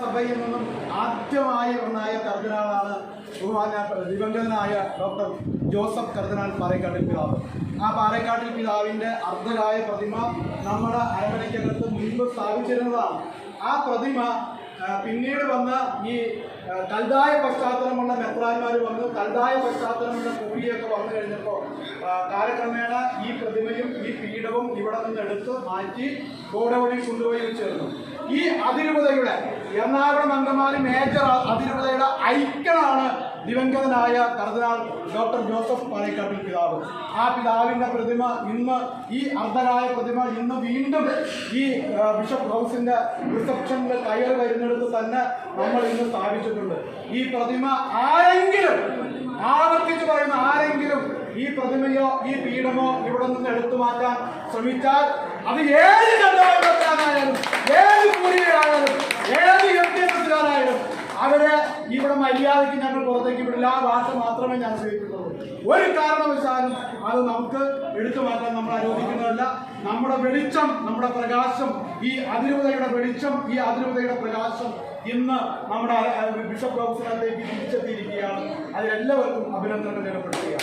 സഭയിൽ നിന്നും ആദ്യമായി ഒന്നായ കർദിനാളാണ് ബഹുമാന ദിവംഗതനായ ഡോക്ടർ ജോസഫ് കർദിനാൾ പാറേക്കാട്ടിൽ പിതാവ്. ആ പാറേക്കാട്ടിൽ പിതാവിന്റെ അർദ്ധരായ പ്രതിമ നമ്മുടെ അരമനയ്ക്കകത്ത് മുൻപ് സ്ഥാപിച്ചിരുന്നതാണ്. ആ പ്രതിമ പിന്നീട് വന്ന ഈ കൽതായ പശ്ചാത്തലമുള്ള മെത്രാന്മാർ വന്ന് കൽതായ പശ്ചാത്തലമുള്ള കൂലിയൊക്കെ വന്നു കഴിഞ്ഞപ്പോൾ കാലക്രമേണ ഈ പ്രതിമയും ഈ പീഠവും ഇവിടെ നിന്ന് എടുത്ത് മാറ്റി കോടവഴി കൊണ്ടുപോയി വെച്ചിരുന്നു. ഈ അതിരൂപതയുടെ എറണാകുളം അങ്കമാലി മേജർ അതിരൂപതയുടെ ഐക്കണാണ് ദിവംഗതനായ കർദിനാൾ ഡോക്ടർ ജോസഫ് പാലക്കാട്ടിൽ പിതാവ്. ആ പിതാവിന്റെ പ്രതിമ ഇന്ന് ഈ അർദ്ധരായ പ്രതിമ ഇന്ന് വീണ്ടും ഈ ബിഷപ്പ് ഹൗസിന്റെ റിസപ്ഷനിൽ കയറി വരുന്നിടത്ത് തന്നെ നമ്മൾ ഇന്ന് സ്ഥാപിച്ചിട്ടുണ്ട്. ഈ പ്രതിമ ആരെങ്കിലും ആവർത്തിച്ച് പറയുന്ന ആരെങ്കിലും ഈ പ്രതിമയോ ഈ പീഠമോ ഇവിടെ നിന്ന് എടുത്തു മാറ്റാൻ ശ്രമിച്ചാൽ അത് ഏത് കണ്ടായാലും ഏത് കൂലിയായാലും ഏത് വ്യക്തിത്വത്തിലായാലും അവരെ ഇവിടെ മര്യാദയ്ക്ക് ഞങ്ങൾ പുറത്തേക്ക് വിടില്ല. ആ ഭാഷ മാത്രമേ ഞാൻ ഉപയോഗിക്കുന്നുള്ളൂ. ഒരു കാരണവശാലും അത് നമുക്ക് എടുത്തു മാറ്റാൻ നമ്മൾ അനുവദിക്കുന്നതല്ല. നമ്മുടെ വെളിച്ചം നമ്മുടെ പ്രകാശം ഈ അതിരൂപതയുടെ വെളിച്ചം ഈ അതിരൂപതയുടെ പ്രകാശം ഇന്ന് നമ്മുടെ ബിഷപ്പ് ഹൗസിനകത്തേക്ക് തിരിച്ചെത്തിയിരിക്കുകയാണ്. അതിലെല്ലാവർക്കും അഭിനന്ദനം രേഖപ്പെടുത്തുകയാണ്